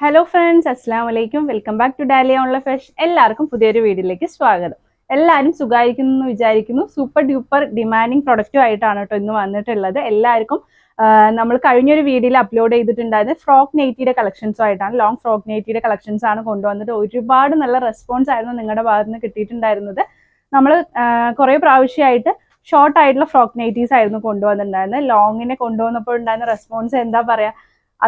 Hello friends അസ്സാം വലൈക്കും welcome back to Dahlia online fresh എല്ലാവർക്കും പുതിയൊരു വീഡിയോയിലേക്ക് സ്വാഗതം. എല്ലാവരും സുഖമായിരിക്കുന്നു എന്ന് വിചാരിക്കുന്നു. സൂപ്പർ ഡ്യൂപ്പർ ഡിമാൻഡിങ് പ്രൊഡക്റ്റും ആയിട്ടാണ് കേട്ടോ ഇന്ന് വന്നിട്ടുള്ളത്. എല്ലാവർക്കും നമ്മൾ കഴിഞ്ഞൊരു വീഡിയോയിൽ അപ്ലോഡ് ചെയ്തിട്ടുണ്ടായത് ഫ്രോക്ക് നെയ്റ്റിയുടെ കളക്ഷൻസും ആയിട്ടാണ് ലോങ് ഫ്രോക്ക് നെയ്റ്റിയുടെ കളക്ഷൻസ് ആണ് കൊണ്ടുവന്നിട്ട് ഒരുപാട് നല്ല റെസ്പോൺസ് ആയിരുന്നു നിങ്ങളുടെ ഭാഗത്ത് നിന്ന് കിട്ടിയിട്ടുണ്ടായിരുന്നത് നമ്മൾ കുറേ പ്രാവശ്യമായിട്ട് ഷോർട്ട് ആയിട്ടുള്ള ഫ്രോക്ക് നൈറ്റീസ് ആയിരുന്നു കൊണ്ടുവന്നിട്ടുണ്ടായിരുന്നത്. ലോങ്ങിനെ കൊണ്ടുവന്നപ്പോൾ ഉണ്ടായിരുന്ന റെസ്പോൺസ് എന്താ പറയാ?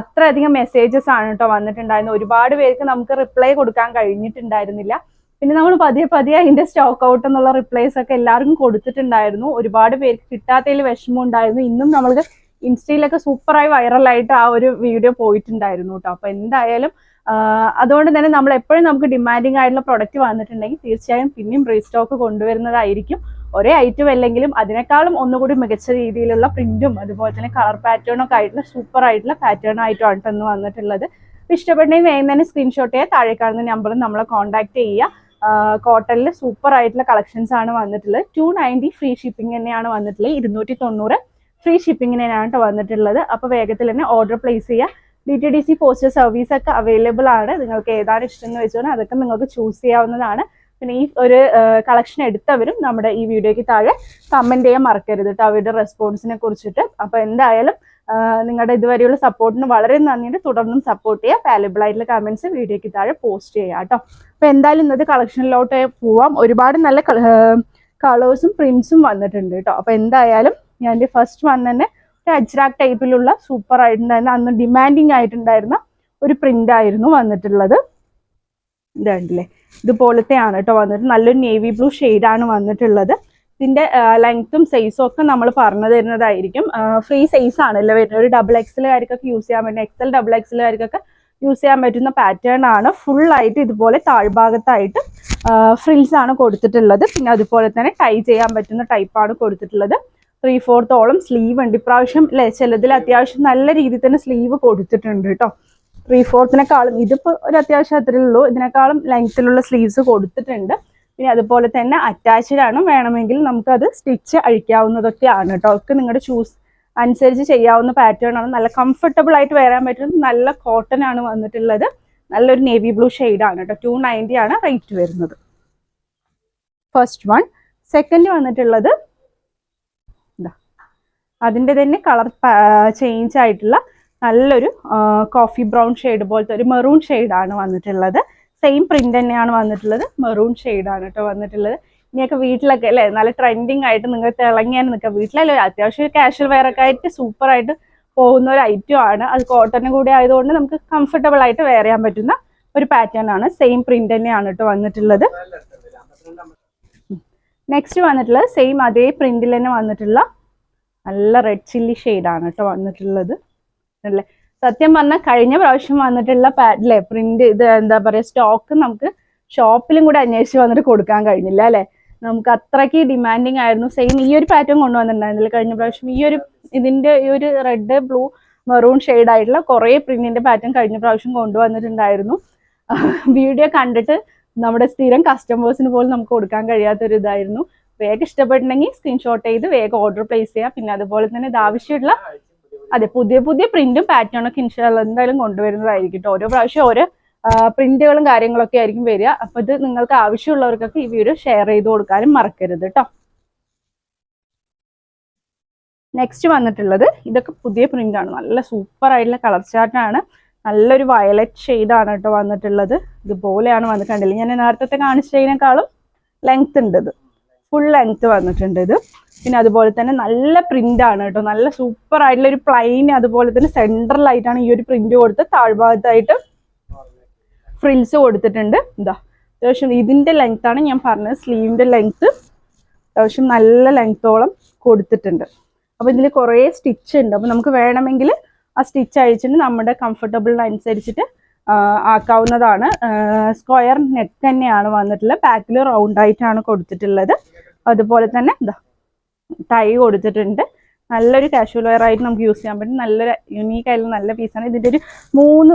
അത്രയധികം മെസ്സേജസ് ആണ് കേട്ടോ വന്നിട്ടുണ്ടായിരുന്നത്. ഒരുപാട് പേർക്ക് നമുക്ക് റിപ്ലൈ കൊടുക്കാൻ കഴിഞ്ഞിട്ടുണ്ടായിരുന്നില്ല. പിന്നെ നമ്മൾ പതിയെ പതിയെ അതിന്റെ സ്റ്റോക്ക് ഔട്ട് എന്നുള്ള റിപ്ലൈസ് ഒക്കെ എല്ലാവർക്കും കൊടുത്തിട്ടുണ്ടായിരുന്നു. ഒരുപാട് പേർക്ക് കിട്ടാത്തതിൽ വിഷമം ഉണ്ടായിരുന്നു. ഇന്നും നമ്മൾക്ക് ഇൻസ്റ്റയിലൊക്കെ സൂപ്പറായി വൈറലായിട്ട് ആ ഒരു വീഡിയോ പോയിട്ടുണ്ടായിരുന്നു കേട്ടോ അപ്പൊ എന്തായാലും അതുകൊണ്ട് തന്നെ നമ്മൾ എപ്പോഴും നമുക്ക് ഡിമാൻഡിങ് ആയിട്ടുള്ള പ്രൊഡക്റ്റ് വന്നിട്ടുണ്ടെങ്കിൽ തീർച്ചയായും പിന്നെയും റീസ്റ്റോക്ക് കൊണ്ടുവരുന്നതായിരിക്കും. ഒരേ ഐറ്റം അല്ലെങ്കിലും അതിനേക്കാളും ഒന്നുകൂടി മികച്ച രീതിയിലുള്ള പ്രിന്റും അതുപോലെ തന്നെ കളർ പാറ്റേണും ഒക്കെ ആയിട്ടുള്ള സൂപ്പർ ആയിട്ടുള്ള പാറ്റേൺ ആയിട്ടാണ് ഇന്ന് വന്നിട്ടുള്ളത്. ഇഷ്ടപ്പെട്ടെങ്കിൽ വേഗം തന്നെ സ്ക്രീൻഷോട്ട് ചെയ്യുക താഴെ കാണുന്ന നമ്പറിൽ നമ്മളെ കോൺടാക്ട് ചെയ്യുക. കോട്ടണിൽ സൂപ്പർ ആയിട്ടുള്ള കളക്ഷൻസ് ആണ് വന്നിട്ടുള്ളത്. ടു നയന്റി ഫ്രീ ഷിപ്പിംഗ് തന്നെയാണ് വന്നിട്ടുള്ളത്. ഇരുന്നൂറ്റി തൊണ്ണൂറ് ഫ്രീ ഷിപ്പിങ്ങിനാണ് കേട്ടോ വന്നിട്ടുള്ളത്. അപ്പോൾ വേഗത്തിൽ തന്നെ ഓർഡർ പ്ലേസ് ചെയ്യുക. D T D C postal service ഒക്കെ അവൈലബിൾ ആണ്. നിങ്ങൾക്ക് ഏതാണ് ഇഷ്ടം എന്ന് വെച്ചാൽ അതൊക്കെ നിങ്ങൾക്ക് ചൂസ് ചെയ്യാവുന്നതാണ്. പിന്നെ ഈ ഒരു കളക്ഷൻ എടുത്തവരും നമ്മുടെ ഈ വീഡിയോയ്ക്ക് താഴെ കമന്റ് ചെയ്യാൻ മറക്കരുത് കേട്ടോ അവരുടെ റെസ്പോൺസിനെ കുറിച്ചിട്ട്. അപ്പോൾ എന്തായാലും നിങ്ങളുടെ ഇതുവരെയുള്ള സപ്പോർട്ടിന് വളരെ നന്ദിയുണ്ട്. തുടർന്നും സപ്പോർട്ട് ചെയ്യുക വാല്യബിൾ ആയിട്ടുള്ള കമന്റ്സ് വീഡിയോയ്ക്ക് താഴെ പോസ്റ്റ് ചെയ്യുക കേട്ടോ അപ്പോൾ എന്തായാലും ഇന്നത്തെ കളക്ഷനിലോട്ട് പോവാം. ഒരുപാട് നല്ല കളേഴ്സും പ്രിന്റ്സും വന്നിട്ടുണ്ട് കേട്ടോ അപ്പോൾ എന്തായാലും ഞാൻ ഫസ്റ്റ് വൺ തന്നെ ഒരു അജ്രാക്ക് ടൈപ്പിലുള്ള സൂപ്പർ ആയിട്ടുണ്ടായിരുന്ന അന്ന് ഡിമാൻഡിങ് ആയിട്ടുണ്ടായിരുന്ന ഒരു പ്രിന്റ് ആയിരുന്നു വന്നിട്ടുള്ളത്. ഇതുണ്ടല്ലേ? ഇതുപോലത്തെയാണ് കേട്ടോ വന്നിട്ട്. നല്ലൊരു നേവി ബ്ലൂ ആണ് വന്നിട്ടുള്ളത്. ഇതിന്റെ ലെങ്ത്തും സൈസും ഒക്കെ നമ്മൾ പറഞ്ഞു തരുന്നതായിരിക്കും. ഫ്രീ സൈസ് ആണല്ലോ വരുന്നത്. ഒരു ഡബിൾ എക്സലുകാർക്കൊക്കെ യൂസ് ചെയ്യാൻ പറ്റുന്ന എക്സൽ ഡബിൾ എക്സലുകാർക്കൊക്കെ യൂസ് ചെയ്യാൻ പറ്റുന്ന പാറ്റേൺ ആണ്. ഫുൾ ആയിട്ട് ഇതുപോലെ താഴ്ഭാഗത്തായിട്ട് ഫ്രിൽസ് ആണ് കൊടുത്തിട്ടുള്ളത്. പിന്നെ അതുപോലെ തന്നെ ടൈ ചെയ്യാൻ പറ്റുന്ന ടൈപ്പാണ് കൊടുത്തിട്ടുള്ളത്. ത്രീ ഫോർത്തോളം സ്ലീവ് ഉണ്ട്. ഇപ്രാവശ്യം അല്ലെ ചിലതിൽ അത്യാവശ്യം നല്ല രീതിയിൽ തന്നെ സ്ലീവ് കൊടുത്തിട്ടുണ്ട് കേട്ടോ. ത്രീ ഫോർത്തിനേക്കാളും ഇതിപ്പോൾ ഒരു അത്യാവശ്യം അത്രയേ ഉള്ളൂ ഇതിനേക്കാളും ലെങ്ത്തിലുള്ള സ്ലീവ്സ് കൊടുത്തിട്ടുണ്ട്. പിന്നെ അതുപോലെ തന്നെ അറ്റാച്ച്ഡ് ആണ്. വേണമെങ്കിൽ നമുക്കത് സ്റ്റിച്ച് അഴിക്കാവുന്നതൊക്കെയാണ് കേട്ടോ. ഒക്കെ നിങ്ങളുടെ ചൂസ് അനുസരിച്ച് ചെയ്യാവുന്ന പാറ്റേൺ ആണ്. നല്ല കംഫർട്ടബിൾ ആയിട്ട് വരാൻ പറ്റുന്നത് നല്ല കോട്ടൺ ആണ് വന്നിട്ടുള്ളത്. നല്ലൊരു നേവി ബ്ലൂ ആണ് കേട്ടോ. ടു നയന്റി ആണ് റേറ്റ് വരുന്നത്. ഫസ്റ്റ് വൺ സെക്കൻഡ് വന്നിട്ടുള്ളത് അതിന്റെ തന്നെ കളർ ചേഞ്ച് ആയിട്ടുള്ള നല്ലൊരു കോഫി ബ്രൗൺ ഷെയ്ഡ് പോലത്തെ ഒരു മെറൂൺ ആണ് വന്നിട്ടുള്ളത്. സെയിം പ്രിന്റ് തന്നെയാണ് വന്നിട്ടുള്ളത്. മെറൂൺ ആണ് കേട്ടോ വന്നിട്ടുള്ളത്. ഇനിയൊക്കെ വീട്ടിലൊക്കെ അല്ലേ നല്ല ട്രെൻഡിങ് ആയിട്ട് നിങ്ങൾ തിളങ്ങിയാൽ നിൽക്കുക. വീട്ടിലല്ലേ അത്യാവശ്യം കാഷ്വൽ വെയർ ഒക്കെ ആയിട്ട് സൂപ്പർ ആയിട്ട് പോകുന്ന ഒരു ഐറ്റം ആണ്. അത് കോട്ടനും കൂടി ആയതുകൊണ്ട് നമുക്ക് കംഫർട്ടബിൾ ആയിട്ട് വെയർ ചെയ്യാൻ പറ്റുന്ന ഒരു പാറ്റേൺ ആണ്. സെയിം പ്രിന്റ് തന്നെയാണ് കേട്ടോ വന്നിട്ടുള്ളത്. നെക്സ്റ്റ് വന്നിട്ടുള്ളത് സെയിം അതേ പ്രിന്റിൽ തന്നെ വന്നിട്ടുള്ള നല്ല റെഡ് ചില്ലി ആണ് കേട്ടോ വന്നിട്ടുള്ളത്. അല്ലേ? സത്യം പറഞ്ഞാൽ കഴിഞ്ഞ പ്രാവശ്യം വന്നിട്ടുള്ള പാഡിലെ പ്രിന്റ് ഇത് എന്താ പറയാ സ്റ്റോക്ക് നമുക്ക് ഷോപ്പിലും കൂടെ അന്വേഷിച്ച് വന്നിട്ട് കൊടുക്കാൻ കഴിഞ്ഞില്ല അല്ലേ? നമുക്ക് അത്രയ്ക്ക് ഡിമാൻഡിങ് ആയിരുന്നു. സെയിം ഈ ഒരു പാറ്റേൺ കൊണ്ടുവന്നിട്ടുണ്ടായിരുന്നില്ല. കഴിഞ്ഞ പ്രാവശ്യം ഈ ഒരു ഇതിന്റെ ഈ ഒരു റെഡ് ബ്ലൂ മെറൂൺ ഷെയ്ഡ് ആയിട്ടുള്ള കുറേ പ്രിന്റിന്റെ പാറ്റേൺ കഴിഞ്ഞ പ്രാവശ്യം കൊണ്ടുവന്നിട്ടുണ്ടായിരുന്നു. വീഡിയോ കണ്ടിട്ട് നമ്മുടെ സ്ഥിരം കസ്റ്റമേഴ്സിന് പോലും നമുക്ക് കൊടുക്കാൻ കഴിയാത്തൊരു ഇതായിരുന്നു. വേഗം ഇഷ്ടപ്പെട്ടിട്ടുണ്ടെങ്കിൽ സ്ക്രീൻഷോട്ട് ചെയ്ത് വേഗം ഓർഡർ പ്ലേസ് ചെയ്യാം. പിന്നെ അതുപോലെ തന്നെ ഇത് ആവശ്യമുള്ള അതെ പുതിയ പുതിയ പ്രിന്റും പാറ്റേണും ഒക്കെ ഇൻഷാല്ല എന്തായാലും കൊണ്ടുവരുന്നതായിരിക്കും ഓരോ പ്രാവശ്യം ഓരോ പ്രിന്റുകളും കാര്യങ്ങളൊക്കെ ആയിരിക്കും വരിക. അപ്പൊ ഇത് നിങ്ങൾക്ക് ആവശ്യമുള്ളവർക്കൊക്കെ ഈ വീഡിയോ ഷെയർ ചെയ്ത് കൊടുക്കാനും മറക്കരുത് കേട്ടോ നെക്സ്റ്റ് വന്നിട്ടുള്ളത് ഇതൊക്കെ പുതിയ പ്രിന്റ് ആണ്. നല്ല സൂപ്പർ ആയിട്ടുള്ള കളർ ചാർട്ടാണ് നല്ലൊരു വയലറ്റ് ആണ് കേട്ടോ വന്നിട്ടുള്ളത്. ഇതുപോലെയാണ് വന്നിട്ടുണ്ടെങ്കിൽ ഞാൻ നേരത്തെ കാണിച്ചതിനേക്കാളും ലെങ്ത് ഉണ്ട് ഇത്. ഫുൾ ലെങ്ത് വന്നിട്ടുണ്ട് ഇത്. പിന്നെ അതുപോലെ തന്നെ നല്ല പ്രിന്റ് ആണ് കേട്ടോ. നല്ല സൂപ്പർ ആയിട്ടുള്ള ഒരു പ്ലെയിൻ അതുപോലെ തന്നെ സെൻട്രലായിട്ടാണ് ഈ ഒരു പ്രിന്റ് കൊടുത്ത് താഴ്ഭാഗത്തായിട്ട് ഫ്രിൽസ് കൊടുത്തിട്ടുണ്ട്. എന്താ അത്യാവശ്യം ഇതിന്റെ ലെങ്ത് ആണ് ഞാൻ പറഞ്ഞത്. സ്ലീവിന്റെ ലെങ്ത് അത്യാവശ്യം നല്ല ലെങ്ത്തോളം കൊടുത്തിട്ടുണ്ട്. അപ്പൊ ഇതിൽ കുറേ സ്റ്റിച്ച് ഉണ്ട്. അപ്പൊ നമുക്ക് വേണമെങ്കിൽ ആ സ്റ്റിച്ച് അഴിച്ചിട്ട് നമ്മുടെ കംഫർട്ടബിളിനനുസരിച്ചിട്ട് ആക്കാവുന്നതാണ്. സ്ക്വയർ നെക്ക് തന്നെയാണ് വന്നിട്ടുള്ളത്. ബാക്കിൽ റൗണ്ട് ആയിട്ടാണ് കൊടുത്തിട്ടുള്ളത്. അതുപോലെ തന്നെ എന്താ ടൈ കൊടുത്തിട്ടുണ്ട്. നല്ലൊരു കാഷ്വൽ വെയർ ആയിട്ട് നമുക്ക് യൂസ് ചെയ്യാൻ പറ്റും. നല്ലൊരു യുണീക്ക് ആയിട്ടുള്ള നല്ല പീസാണ് ഇതിന്റെ ഒരു മൂന്ന്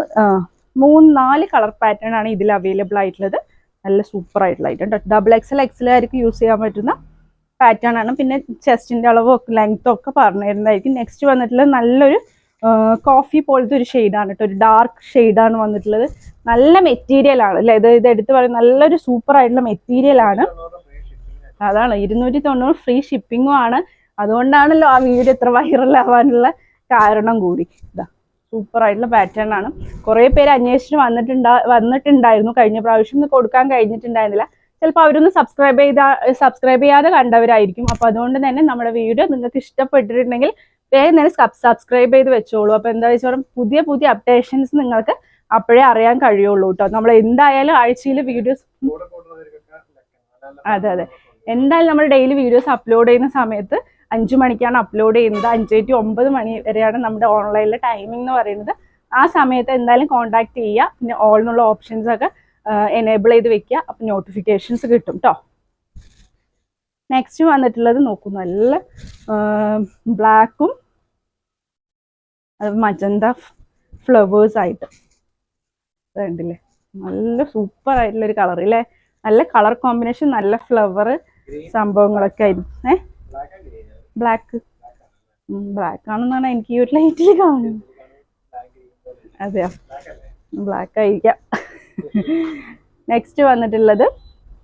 മൂന്ന് നാല് കളർ പാറ്റേൺ ആണ് ഇതിൽ അവൈലബിൾ ആയിട്ടുള്ളത്. നല്ല സൂപ്പർ ആയിട്ടുള്ള ഐറ്റം ഡബിൾ എക്സൽ എക്സലായിരിക്കും യൂസ് ചെയ്യാൻ പറ്റുന്ന പാറ്റേൺ ആണ്. പിന്നെ ചെസ്റ്റിന്റെ അളവും ഒക്കെ ലെങ്ത്തും ഒക്കെ പറഞ്ഞു തരുന്നതായിരിക്കും നെക്സ്റ്റ് വന്നിട്ടുള്ള നല്ലൊരു കോഫി പോലത്തെ ഒരു ഷെയ്ഡാണ് കേട്ടോ ഒരു ഡാർക്ക് ഷെയ്ഡാണ് വന്നിട്ടുള്ളത്. നല്ല മെറ്റീരിയൽ ആണ് അല്ലേ? ഇത് ഇത് എടുത്ത് പറയും നല്ലൊരു സൂപ്പർ ആയിട്ടുള്ള മെറ്റീരിയൽ ആണ്. അതാണ് ഇരുന്നൂറ്റി തൊണ്ണൂറ് ഫ്രീ ഷിപ്പിംഗും ആണ്. അതുകൊണ്ടാണല്ലോ ആ വീഡിയോ ഇത്ര വൈറൽ ആവാനുള്ള കാരണം കൂടി. ഇതാ സൂപ്പർ ആയിട്ടുള്ള പാറ്റേൺ ആണ്. കുറേ പേര് അന്വേഷിച്ച് വന്നിട്ടുണ്ടാ വന്നിട്ടുണ്ടായിരുന്നു. കഴിഞ്ഞ പ്രാവശ്യം കൊടുക്കാൻ കഴിഞ്ഞിട്ടുണ്ടായിരുന്നില്ല. ചിലപ്പോൾ അവരൊന്ന് സബ്സ്ക്രൈബ് ചെയ്താ സബ്സ്ക്രൈബ് ചെയ്യാതെ കണ്ടവരായിരിക്കും. അപ്പോൾ അതുകൊണ്ട് തന്നെ നമ്മുടെ വീഡിയോ നിങ്ങൾക്ക് ഇഷ്ടപ്പെട്ടിട്ടുണ്ടെങ്കിൽ വേഗം തന്നെ സബ്സ്ക്രൈബ് ചെയ്ത് വെച്ചോളൂ. അപ്പൊ എന്താ വെച്ചാൽ പുതിയ പുതിയ അപ്ഡേഷൻസ് നിങ്ങൾക്ക് അപ്പോഴേ അറിയാൻ കഴിയുള്ളൂ കേട്ടോ നമ്മൾ എന്തായാലും ആഴ്ചയിൽ വീഡിയോസ് അതെ അതെ. എന്തായാലും നമ്മൾ ഡെയിലി വീഡിയോസ് അപ്ലോഡ് ചെയ്യുന്ന സമയത്ത് അഞ്ചു മണിക്കാണ് അപ്ലോഡ് ചെയ്യുന്നത്. അഞ്ച് ടു ഒമ്പത് മണി വരെയാണ് നമ്മുടെ ഓൺലൈനിലെ ടൈമിംഗ് എന്ന് പറയുന്നത്. ആ സമയത്ത് എന്തായാലും കോൺടാക്ട് ചെയ്യുക. പിന്നെ ഓൾ എന്നുള്ള ഓപ്ഷൻസ് ഒക്കെ എനേബിൾ ചെയ്ത് വെക്കുക. അപ്പം നോട്ടിഫിക്കേഷൻസ് കിട്ടും കേട്ടോ നെക്സ്റ്റ് വന്നിട്ടുള്ളത് നോക്കൂ. നല്ല ബ്ലാക്കും മജന്ത ഫ്ലവേഴ്സ് ആയിട്ട്. കണ്ടില്ലേ? നല്ല സൂപ്പർ ആയിട്ടുള്ള ഒരു കളർ അല്ലേ നല്ല കളർ കോമ്പിനേഷൻ നല്ല ഫ്ലവർ സംഭവങ്ങളൊക്കെ ആയിരുന്നു ഏ? ബ്ലാക്ക് ബ്ലാക്ക് ആണെന്നാണ് എനിക്ക് ഈ ഒരു ലൈറ്റിൽ കാണുന്നത്. അതെയോ? ബ്ലാക്ക് ആയിരിക്കാം. നെക്സ്റ്റ് വന്നിട്ടുള്ളത്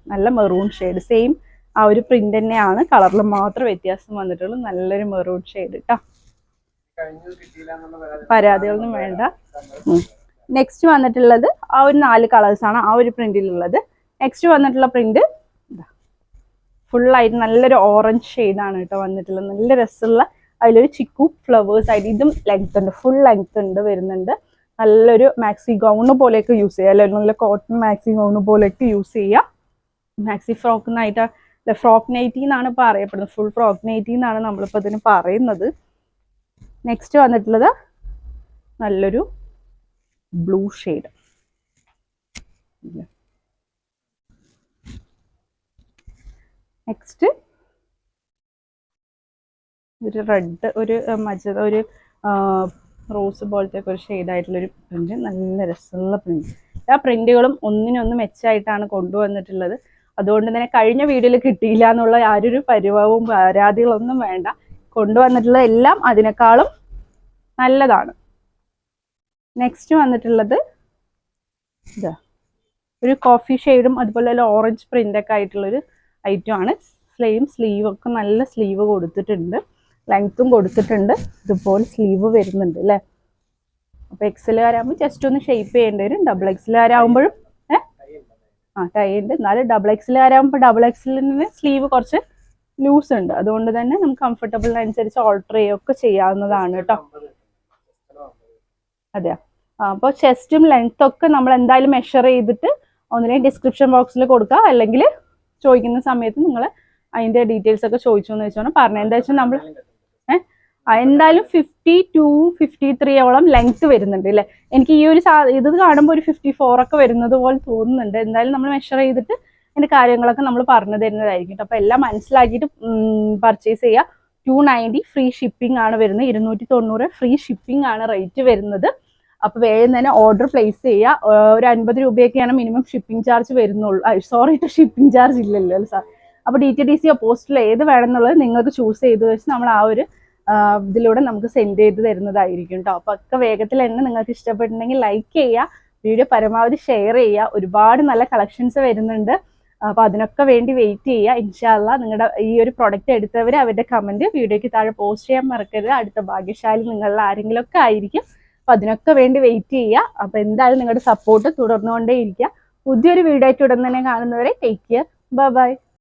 നല്ല മെറൂൺ ഷെയ്ഡ് സെയിം ആ ഒരു പ്രിന്റ് തന്നെയാണ്. കളറിൽ മാത്രം വ്യത്യാസം വന്നിട്ടുള്ളൂ. നല്ലൊരു മെറൂൺ ഷെയ്ഡ് കേട്ടോ പരാതികളൊന്നും വേണ്ട. നെക്സ്റ്റ് വന്നിട്ടുള്ളത് ആ ഒരു നാല് കളേഴ്സ് ആണ് ആ ഒരു പ്രിന്റിലുള്ളത് നെക്സ്റ്റ് വന്നിട്ടുള്ള പ്രിന്റ് ഫുള്ളായിട്ട് നല്ലൊരു ഓറഞ്ച് ഷെയ്ഡാണ് കേട്ടോ വന്നിട്ടുള്ളത്. നല്ല രസമുള്ള അതിലൊരു ചിക്കു ഫ്ലവേഴ്സ് ആയിട്ട് ഇതും ലെങ്ത് ഉണ്ട്. ഫുൾ ലെങ്ത് ഉണ്ട് വരുന്നുണ്ട്. നല്ലൊരു മാക്സി ഗൗണ് പോലെയൊക്കെ യൂസ് ചെയ്യുക അല്ലെങ്കിൽ നല്ല കോട്ടൺ മാക്സി ഗൗണ് പോലെയൊക്കെ യൂസ് ചെയ്യുക maxi frock night frock nighty എന്നാണ് ഇപ്പോൾ അറിയപ്പെടുന്നത് ഫുൾ ഫ്രോക്ക് നൈറ്റി എന്നാണ് നമ്മളിപ്പോൾ ഇതിന് പറയുന്നത്. നെക്സ്റ്റ് വന്നിട്ടുള്ളത് നല്ലൊരു ബ്ലൂ ഷെയ്ഡ് നെക്സ്റ്റ് ഒരു റെഡ് ഒരു മജ ഒരു റോസ് പോലത്തെ ഒക്കെ ഒരു ഷെയ്ഡായിട്ടുള്ളൊരു നല്ല രസമുള്ള പ്രിന്റ് ആ പ്രിന്റുകളും ഒന്നിനൊന്ന് മെച്ചമായിട്ടാണ് കൊണ്ടുവന്നിട്ടുള്ളത്. അതുകൊണ്ട് തന്നെ കഴിഞ്ഞ വീഡിയോയിൽ കിട്ടിയില്ല എന്നുള്ള ആരൊരു പരിഭവവും പരാതികളൊന്നും വേണ്ട. കൊണ്ടുവന്നിട്ടുള്ള എല്ലാം അതിനേക്കാളും നല്ലതാണ്. നെക്സ്റ്റ് വന്നിട്ടുള്ളത് ഇതാ. ഒരു കോഫി ഷെയ്ഡും അതുപോലെ തന്നെ ഓറഞ്ച് പ്രിന്റ് ഒക്കെ ആയിട്ടുള്ളൊരു ഐറ്റം ആണ്. സ്ലീവ് സ്ലീവ് ഒക്കെ നല്ല സ്ലീവ് കൊടുത്തിട്ടുണ്ട്. ലെങ്ത്തും കൊടുത്തിട്ടുണ്ട്. ഇതുപോലെ സ്ലീവ് വരുന്നുണ്ട് അല്ലേ അപ്പോൾ എക്സലുകാരാകുമ്പോൾ ജസ്റ്റ് ഒന്ന് ഷെയ്പ്പ് ചെയ്യേണ്ടി വരും. ഡബിൾ എക്സലുകാരാകുമ്പോഴും ആ ടൈ ഉണ്ട് എന്നാലും ഡബിൾ എക്സലുകാരാകുമ്പോൾ ഡബിൾ എക്സിലിന് സ്ലീവ് കുറച്ച് ലൂസ് ഉണ്ട്. അതുകൊണ്ട് തന്നെ നമുക്ക് കംഫർട്ടബിളിനനുസരിച്ച് ഓൾട്ടർ ചെയ്യുകയൊക്കെ ചെയ്യാവുന്നതാണ് കേട്ടോ. അതെയോ. അപ്പോൾ ചെസ്റ്റും ലെങ്ത്തൊക്കെ നമ്മൾ എന്തായാലും മെഷർ ചെയ്തിട്ട് ഒന്നിനെ ഡിസ്ക്രിപ്ഷൻ ബോക്സിൽ കൊടുക്കുക. അല്ലെങ്കിൽ ചോദിക്കുന്ന സമയത്ത് നിങ്ങൾ അതിന്റെ ഡീറ്റെയിൽസ് ഒക്കെ ചോദിച്ചു എന്ന് വെച്ചാൽ പറഞ്ഞത് എന്താ വെച്ചാൽ നമ്മൾ എന്തായാലും ഫിഫ്റ്റി ടു ഫിഫ്റ്റി ത്രീ ഓളം ലെങ്ത് വരുന്നുണ്ട് അല്ലേ എനിക്ക് ഈ ഒരു ഇത് കാണുമ്പോൾ ഒരു ഫിഫ്റ്റി ഫോർ ഒക്കെ വരുന്നത് പോലെ തോന്നുന്നുണ്ട്. എന്തായാലും നമ്മൾ മെഷർ ചെയ്തിട്ട് അതിന്റെ കാര്യങ്ങളൊക്കെ നമ്മൾ പറഞ്ഞു തരുന്നതായിരിക്കും അപ്പോൾ എല്ലാം മനസ്സിലാക്കിയിട്ട് പർച്ചേസ് ചെയ്യുക ടു നയന്റി ഫ്രീ ഷിപ്പിംഗ് ആണ് വരുന്നത്. ഇരുന്നൂറ്റി തൊണ്ണൂറ് ഫ്രീ ഷിപ്പിംഗ് ആണ് റേറ്റ് വരുന്നത്. അപ്പോൾ വേഗം തന്നെ ഓർഡർ പ്ലേസ് ചെയ്യുക ഒരു അൻപത് രൂപയൊക്കെയാണ് മിനിമം ഷിപ്പിംഗ് ചാർജ് വരുന്നുള്ളൂ. സോറി ഷിപ്പിംഗ് ചാർജ് ഇല്ലല്ലോ സാർ അപ്പോൾ ഡി ടി ഡി സി പോസ്റ്റിൽ ഏത് വേണമെന്നുള്ളത് നിങ്ങൾക്ക് ചൂസ് ചെയ്ത് വെച്ച് നമ്മൾ ആ ഒരു ഇതിലൂടെ നമുക്ക് സെൻഡ് ചെയ്ത് തരുന്നതായിരിക്കും കേട്ടോ അപ്പൊ ഒക്കെ വേഗത്തിൽ തന്നെ നിങ്ങൾക്ക് ഇഷ്ടപ്പെട്ടിട്ടുണ്ടെങ്കിൽ ലൈക്ക് ചെയ്യുക വീഡിയോ പരമാവധി ഷെയർ ചെയ്യുക. ഒരുപാട് നല്ല കളക്ഷൻസ് വരുന്നുണ്ട്. അപ്പൊ അതിനൊക്കെ വേണ്ടി വെയിറ്റ് ചെയ്യുക. ഇൻഷാല്ല നിങ്ങളുടെ ഈ ഒരു പ്രൊഡക്റ്റ് എടുത്തവർ അവരുടെ കമന്റ് വീഡിയോയ്ക്ക് താഴെ പോസ്റ്റ് ചെയ്യാൻ മറക്കരുത്. അടുത്ത ഭാഗ്യശാലി നിങ്ങളിൽ ആരെങ്കിലുമൊക്കെ ആയിരിക്കും. അപ്പൊ അതിനൊക്കെ വേണ്ടി വെയിറ്റ് ചെയ്യുക. അപ്പൊ എന്തായാലും നിങ്ങളുടെ സപ്പോർട്ട് തുടർന്നുകൊണ്ടേ ഇരിക്കുക പുതിയൊരു വീഡിയോ ആയിട്ട് ഉടൻ തന്നെ കാണുന്നവരെ ടേക്ക് കെയർ ബൈ ബൈ